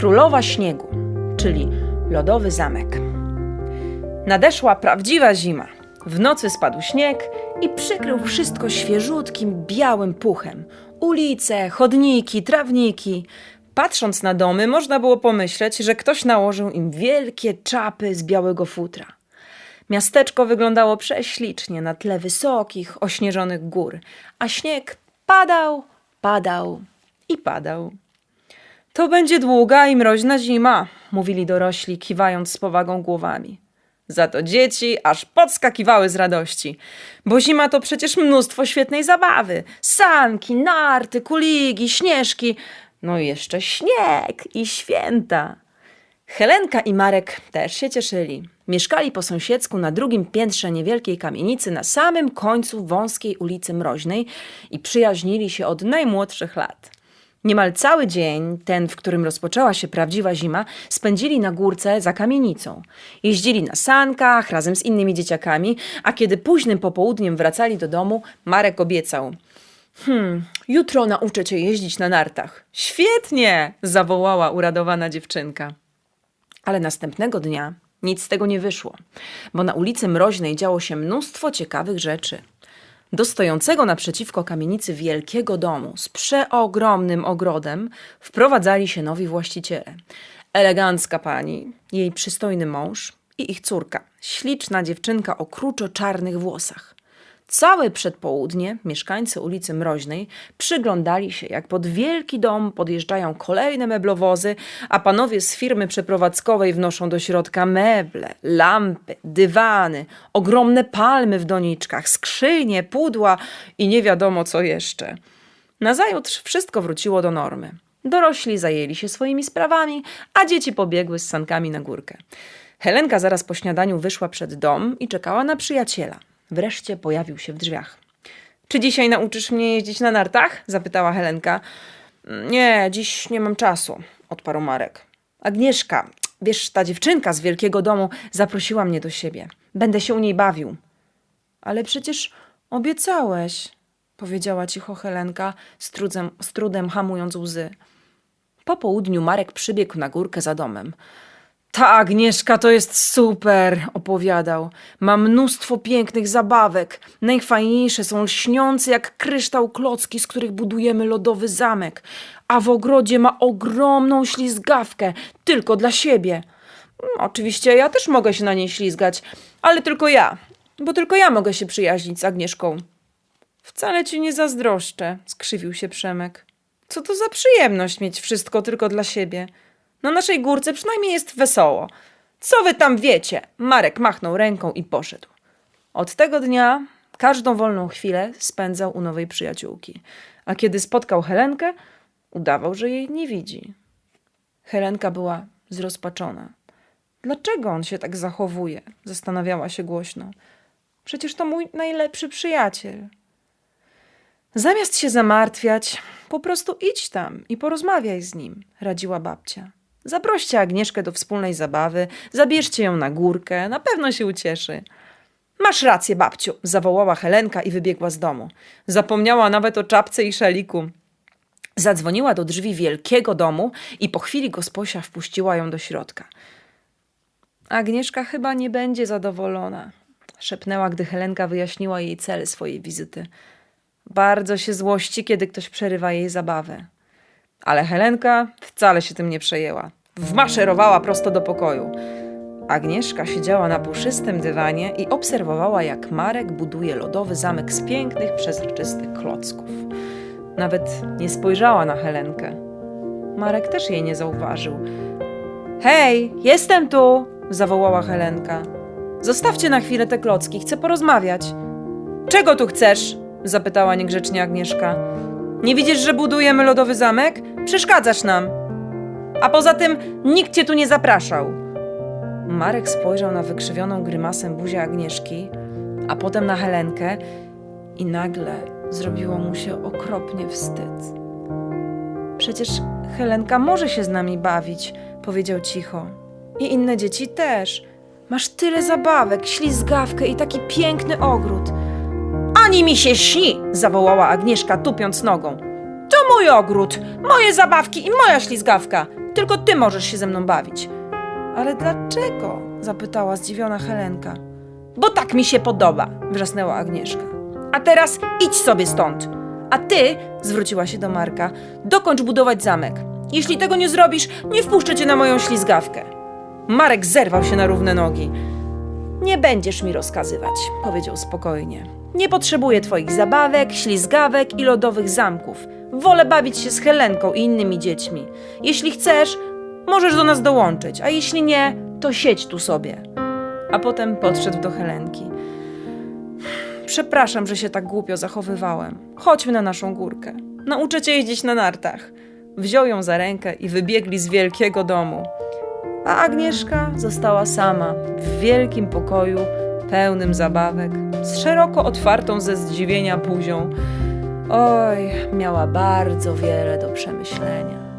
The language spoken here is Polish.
Królowa Śniegu, czyli Lodowy Zamek. Nadeszła prawdziwa zima. W nocy spadł śnieg i przykrył wszystko świeżutkim, białym puchem. Ulice, chodniki, trawniki. Patrząc na domy, można było pomyśleć, że ktoś nałożył im wielkie czapy z białego futra. Miasteczko wyglądało prześlicznie na tle wysokich, ośnieżonych gór, a śnieg padał, padał i padał. To będzie długa i mroźna zima, mówili dorośli, kiwając z powagą głowami. Za to dzieci aż podskakiwały z radości, bo zima to przecież mnóstwo świetnej zabawy. Sanki, narty, kuligi, śnieżki, no i jeszcze śnieg i święta. Helenka i Marek też się cieszyli. Mieszkali po sąsiedzku na drugim piętrze niewielkiej kamienicy na samym końcu wąskiej ulicy Mroźnej i przyjaźnili się od najmłodszych lat. Niemal cały dzień, ten, w którym rozpoczęła się prawdziwa zima, spędzili na górce za kamienicą. Jeździli na sankach razem z innymi dzieciakami, a kiedy późnym popołudniem wracali do domu, Marek obiecał – Hmm, jutro nauczę cię jeździć na nartach. Świetnie! zawołała uradowana dziewczynka. Ale następnego dnia nic z tego nie wyszło, bo na ulicy Mroźnej działo się mnóstwo ciekawych rzeczy. Do stojącego naprzeciwko kamienicy wielkiego domu z przeogromnym ogrodem wprowadzali się nowi właściciele. Elegancka pani, jej przystojny mąż i ich córka, śliczna dziewczynka o kruczo-czarnych włosach. Całe przedpołudnie mieszkańcy ulicy Mroźnej przyglądali się, jak pod wielki dom podjeżdżają kolejne meblowozy, a panowie z firmy przeprowadzkowej wnoszą do środka meble, lampy, dywany, ogromne palmy w doniczkach, skrzynie, pudła i nie wiadomo co jeszcze. Nazajutrz wszystko wróciło do normy. Dorośli zajęli się swoimi sprawami, a dzieci pobiegły z sankami na górkę. Helenka zaraz po śniadaniu wyszła przed dom i czekała na przyjaciela. Wreszcie pojawił się w drzwiach. Czy dzisiaj nauczysz mnie jeździć na nartach? zapytała Helenka. Nie, dziś nie mam czasu, odparł Marek. Agnieszka, wiesz, ta dziewczynka z wielkiego domu zaprosiła mnie do siebie. Będę się u niej bawił. Ale przecież obiecałeś, powiedziała cicho Helenka, z trudem, z trudem hamując łzy. Po południu Marek przybiegł na górkę za domem. Ta Agnieszka to jest super, opowiadał. Ma mnóstwo pięknych zabawek. Najfajniejsze są lśniące jak kryształ klocki, z których budujemy lodowy zamek. A w ogrodzie ma ogromną ślizgawkę, tylko dla siebie. Mm, Oczywiście ja też mogę się na niej ślizgać, ale tylko ja, bo tylko ja mogę się przyjaźnić z Agnieszką. Wcale ci nie zazdroszczę, skrzywił się Przemek. Co to za przyjemność mieć wszystko tylko dla siebie? Na naszej górce przynajmniej jest wesoło. Co wy tam wiecie? Marek machnął ręką i poszedł. Od tego dnia każdą wolną chwilę spędzał u nowej przyjaciółki, a kiedy spotkał Helenkę, udawał, że jej nie widzi. Helenka była zrozpaczona. Dlaczego on się tak zachowuje? Zastanawiała się głośno. Przecież to mój najlepszy przyjaciel. Zamiast się zamartwiać, po prostu idź tam i porozmawiaj z nim, radziła babcia. Zaproście Agnieszkę do wspólnej zabawy, zabierzcie ją na górkę, na pewno się ucieszy. Masz rację, babciu, zawołała Helenka i wybiegła z domu. Zapomniała nawet o czapce i szaliku. Zadzwoniła do drzwi wielkiego domu i po chwili gosposia wpuściła ją do środka. Agnieszka chyba nie będzie zadowolona, szepnęła, gdy Helenka wyjaśniła jej cel swojej wizyty. Bardzo się złości, kiedy ktoś przerywa jej zabawę. Ale Helenka wcale się tym nie przejęła. Wmaszerowała prosto do pokoju. Agnieszka siedziała na puszystym dywanie i obserwowała, jak Marek buduje lodowy zamek z pięknych, przezroczystych klocków. Nawet nie spojrzała na Helenkę. Marek też jej nie zauważył. Hej, jestem tu! zawołała Helenka. Zostawcie na chwilę te klocki, chcę porozmawiać. Czego tu chcesz? zapytała niegrzecznie Agnieszka. Nie widzisz, że budujemy lodowy zamek? Przeszkadzasz nam. A poza tym nikt cię tu nie zapraszał. Marek spojrzał na wykrzywioną grymasem buzię Agnieszki, a potem na Helenkę i nagle zrobiło mu się okropnie wstyd. Przecież Helenka może się z nami bawić, powiedział cicho. I inne dzieci też. Masz tyle zabawek, ślizgawkę i taki piękny ogród. Ani mi się śni! zawołała Agnieszka, tupiąc nogą. To mój ogród, moje zabawki i moja ślizgawka. Tylko ty możesz się ze mną bawić. Ale dlaczego? zapytała zdziwiona Helenka. Bo tak mi się podoba, wrzasnęła Agnieszka. A teraz idź sobie stąd. A ty, zwróciła się do Marka, dokończ budować zamek. Jeśli tego nie zrobisz, nie wpuszczę cię na moją ślizgawkę. Marek zerwał się na równe nogi. Nie będziesz mi rozkazywać, powiedział spokojnie. Nie potrzebuję twoich zabawek, ślizgawek i lodowych zamków. Wolę bawić się z Helenką i innymi dziećmi. Jeśli chcesz, możesz do nas dołączyć, a jeśli nie, to siedź tu sobie. A potem podszedł do Helenki. Przepraszam, że się tak głupio zachowywałem. Chodźmy na naszą górkę. Nauczę cię jeździć na nartach. Wziął ją za rękę i wybiegli z wielkiego domu. A Agnieszka została sama w wielkim pokoju, pełnym zabawek, z szeroko otwartą ze zdziwienia buzią. Oj, miała bardzo wiele do przemyślenia.